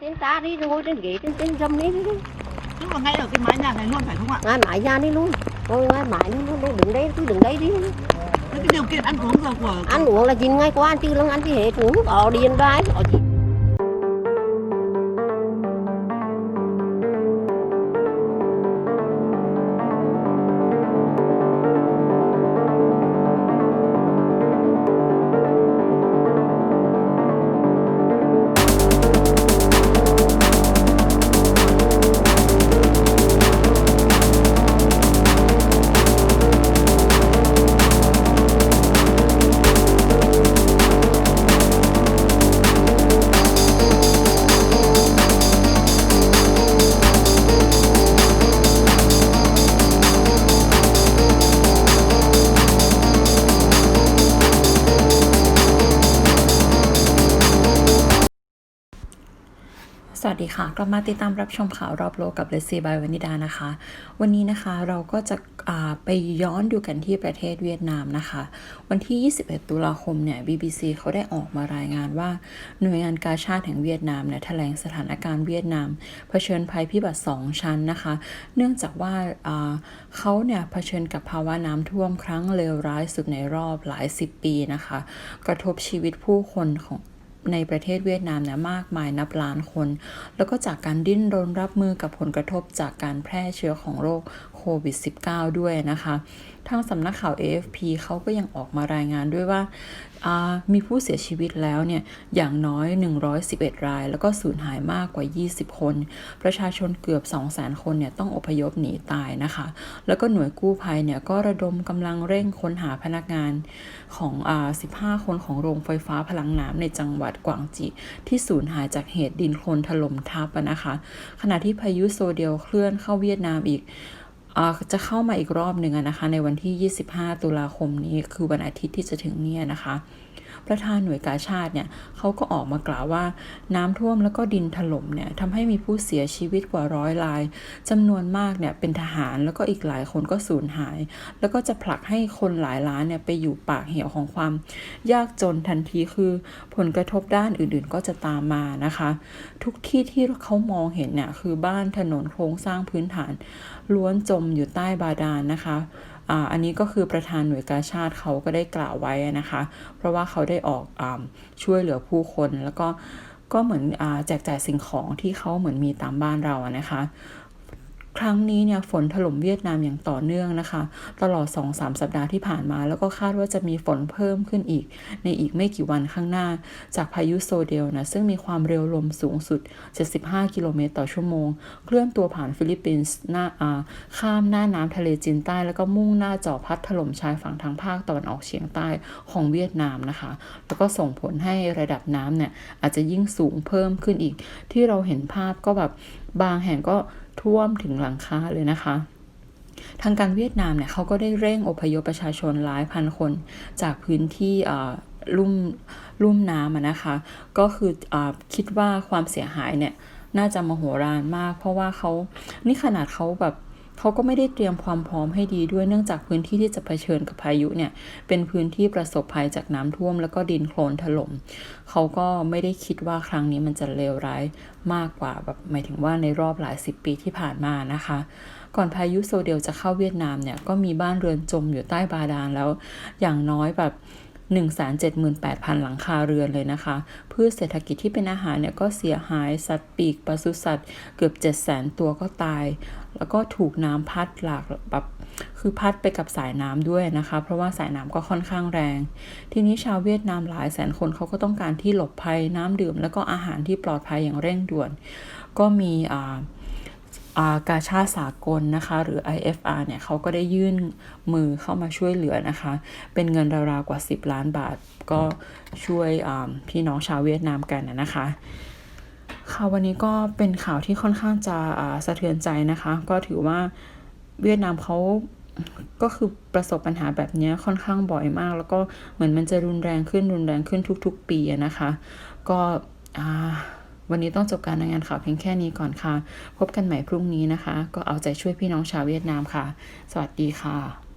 trên ta đi rồi trên ghế trên trên dâm đi. Tức là ngay ở cái mái nhà này luôn phải không ạ? Ngay mãi ra đi luôn. Rồi ngay mãi luôn luôn đừng đây cứ đừng đây đi. Thế cái điều kiện ăn uống giờ của ăn uống là chín ngay qua ăn chứ lông ăn chứ hết. Uống có điền đai có gì วัสดีค่ะ กลับมาติดตามรับชมข่าวรอบโลกกับเลซีบายวนิดานะคะ วันนี้นะคะเราก็จะไปย้อนดูกันที่ประเทศเวียดนามนะคะ วันที่ 21 ตุลาคมเนี่ย BBC เขาได้ออกมารายงานว่า หน่วยงานกาชาติแห่งเวียดนามเนี่ยแถลงสถานการณ์เวียดนาม เผชิญภัยพิบัติ 2 ชั้นนะคะ เนื่องจากว่าอ่าเขาเนี่ยเผชิญกับภาวะน้ำท่วมครั้งเลวร้ายสุดในรอบหลายสิบปีนะคะ กระทบชีวิตผู้คนของ ในประเทศเวียดนามเนี่ยมากมายนับล้านคน แล้วก็จากการดิ้นรนรับมือกับผลกระทบจากการแพร่เชื้อของโรค วิด -19 ด้วยนะคะทางสำนักข่าว AFP เขาก็ยังออกมารายงานด้วยว่าามีผู้เสียชีวิตแล้วเนี่ยอย่างน้อย 111 ราย แล้วก็สูญหายมากกว่า 20 คน ประชาชนเกือบ 200,000 คนเนี่ยต้องอพยพหนีตายนะคะ แล้วก็หน่วยกู้ภัยเนี่ยก็ระดมกำลังเร่งค้นหาพนักงานของอา15 คนของโรงไฟฟ้าพลังน้ำในจังหวัดกวางจีที่สูญหายจากเหตุดินโคลนถล่มทับนะคะ ขณะที่พายุโซเดียลเคลื่อนเข้าเวียดนามอีก จะเข้ามาอีกรอบหนึ่งนะคะ ในวันที่ 25 ตุลาคมนี้คือวันอาทิตย์ที่จะถึงเนี่ยนะคะ ประธานหน่วยกาชาติเนี่ยเขาก็ออกมากล่าวว่า น้ำท่วมแล้วก็ดินถล่มเนี่ยทำให้มีผู้เสียชีวิตกว่าร้อยรายจำนวนมากเนี่ยเป็นทหารแล้วก็อีกหลายคนก็สูญหาย แล้วก็จะผลักให้คนหลายล้านเนี่ยไปอยู่ปากเหวของความ ยากจนทันทีคือผลกระทบด้านอื่นๆ ก็จะตามมานะคะ ทุกที่ที่เขามองเห็นเนี่ยคือบ้านถนนโครงสร้างพื้นฐานล้วนจมอยู่ใต้บาดาลนนะคะ อันนี้ก็คือประธานหน่วยกาชาติเขาก็ได้กล่าวไว้นะคะ เพราะว่าเขาได้ออกอช่วยเหลือผู้คนแล้วก็ก็เหมือนอแจกจ่ายสิ่งของที่เขาเหมือนมีตามบ้านเราอะนะคะ ครั้งนี้เนี่ยฝนถล่มเวียดนามอย่างต่อเนื่องนะคะ ตลอด 2-3 สัปดาห์ที่ผ่านมา แล้วก็คาดว่าจะมีฝนเพิ่มขึ้นอีก ในอีกไม่กี่วันข้างหน้า จากพายุโซเดลนะซึ่งมีความเร็วลมสูงสุด 75 กิโลเมตรต่อชั่วโมง เคลื่อนตัวผ่านฟิลิปปินส์หน้าอาข้ามหน้าน้ำทะเลจีนใต้ แล้วก็มุ่งหน้าเจ่อพัดถล่มชายฝั่งทางภาคตะวันออกเฉียงใต้ของเวียดนามนะคะ แล้วก็ส่งผลให้ระดับน้ำเนี่ยอาจจะยิ่งสูงเพิ่มขึ้นอีก ที่เราเห็นภาพก็แบบบางแห่งก็ ท่วมถึงหลังคาเลยนะคะ ทางการเวียดนามเนี่ยเขาก็ได้เร่งอพยพประชาชนหลายพันคน จากพื้นที่ลุ่มลุ่มน้ำนะคะ ก็คืออคิดว่าความเสียหายเนี่ยน่าจะมโหฬารมาก เพราะว่าเขานี่ขนาดเขาแบบ เขาก็ไม่ได้เตรียมความพร้อมให้ดีด้วยเนื่องจากพื้นที่ที่จะเผชิญกับพายุเนี่ยเป็นพื้นที่ประสบภัยจากน้ำท่วม แล้วก็ดินโคลนถล่มเขาก็ไม่ได้คิดว่าครั้งนี้มันจะเลวร้ายมากกว่าแบบหมายถึงว่าในรอบหลายสิบปีที่ผ่านมานะคะ ก่อนพายุโซเดลจะเข้าเวียดนามเนี่ยก็มีบ้านเรือนจมอยู่ใต้บาดาลแล้ว อย่างน้อยแบบ178,000 หลังคาเรือนเลยนะคะ พืชเศรษฐกิจที่เป็นอาหารเนี่ยก็เสียหาย สัตว์ปีกปศุสัตว์เกือบ 700,000 ตัวก็ตาย แล้วก็ถูกน้ำพัดหลากแบบคือพัดไปกับสายน้ำด้วยนะคะ เพราะว่าสายน้ำก็ค่อนข้างแรง ทีนี้ชาวเวียดนามหลายแสนคนเขาก็ต้องการที่หลบภัยน้ำดื่ม แล้วก็อาหารที่ปลอดภัยอย่างเร่งด่วน ก็มีอ่าอากาชาติสากลนะคะ หรือ IFR เนี่ยเขาก็ได้ยื่นมือเข้ามาช่วยเหลือนะคะ เป็นเงินราวๆกว่า 10 ล้านบาท ก็ช่วยพี่น้องชาวเวียดนามกันนะคะ ค่ะวันนี้ก็เป็นข่าวที่ค่อนข้างจะสะเทือนใจนะคะ ก็ถือว่าเวียดนามเขาก็คือประสบปัญหาแบบนี้ค่อนข้างบ่อยมาก แล้วก็เหมือนมันจะรุนแรงขึ้นรุนแรงขึ้นทุก ๆ ปีนะคะ ก็วันนี้ต้องจบการรายงานข่าวเพียงแค่นี้ก่อนค่ะ พบกันใหม่พรุ่งนี้นะคะ ก็เอาใจช่วยพี่น้องชาวเวียดนามค่ะ สวัสดีค่ะ